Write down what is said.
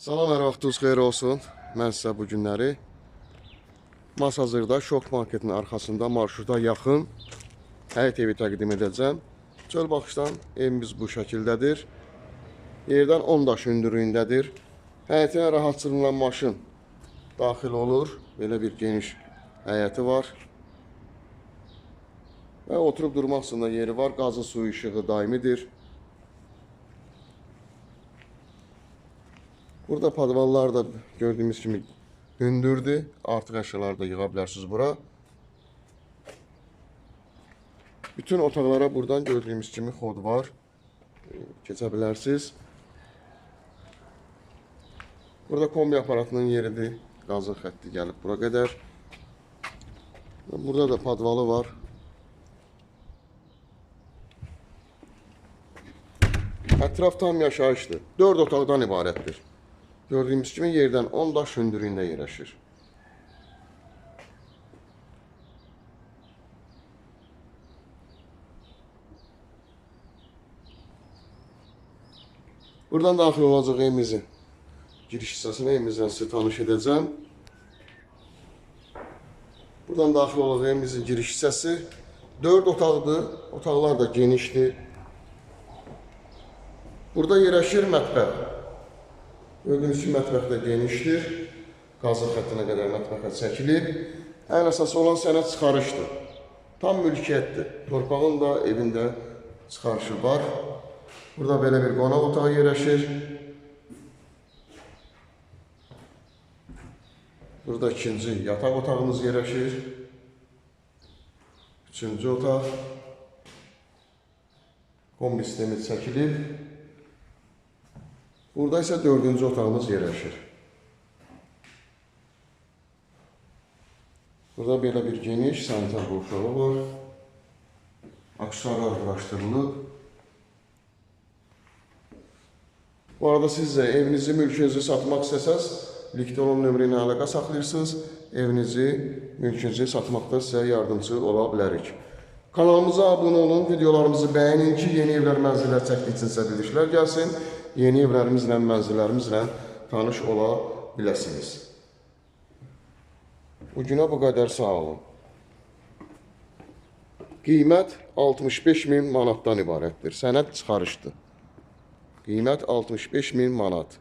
Salam, hər vaxtınız xeyir olsun. Mən sizə bu günləri Masazırda Şok Marketin arxasında marşruta yaxın həyət evi təqdim edəcəm. Çöl baxışdan evimiz bu şəkildədir. Yerdən 10 daş hündürlüyündədir. Həyətinə rahatçılıqla maşın daxil olur. Belə bir geniş həyəti var. Və oturub durmaq üçün də yeri var. Qazın suyu işığı daimidir. Burada padvallar da gördüyümüz kimi hündürdür. Artıq əşyaları da yığa bilərsiniz bura. Bütün otaqlara buradan gördüyümüz kimi xod var. Keçə bilərsiniz. Burada kombi aparatının yeridir. Qazın xətti gəlib bura qədər. Burada da padvalı var. Ətraf tam yaşayışdır. 4 otaqdan ibarətdir. Gördüyümüz kimi yerdən 10 daş hündürlüyündə yerləşir. Buradan daxil olacaq evimizin giriş hissəsinə evimizdən sizə tanış edəcəm. Buradan daxil olacaq evimizin giriş hissəsi 4 otaqdır. Otaqlar da genişdir. Burada yerləşir mətbəx. Gördüyünüz kimi mətbəx də genişdir. Qazın xəttinə qədər mətbəxə çəkilib. Ən əsası olan sənəd çıxarışdır. Tam mülkiyyətdir. Torpağın da, evin də çıxarışı var. Burada belə bir qonaq otağı yerləşir. Burada ikinci yataq otağımız yerləşir. Üçüncü otaq. Kombi sistemi çəkilib. Burada isə dördüncü otağımız yerləşir. Burada belə bir geniş sanitar qurşağı var. Aksesuarlar quraşdırılıb. Bu arada siz də evinizi, mülkünüzü satmaq istəsəz, likdə olan nömrə ilə əlaqə saxlayırsınız. Evinizi, mülkünüzü satmaqda sizə yardımcı ola bilərik. Kanalımıza abunə olun, videolarımızı bəyənin ki, yeni evlər, mənzillər çəkdikcə sizə bildirişlər gəlsin. Yeni evlərimizlə, mənzillərimizlə tanış ola biləsiniz. Bu günə bu qədər sağ olun. Qiymət 65 min manatdan ibarətdir. Sənəd çıxarışdır. Qiymət 65 min manat.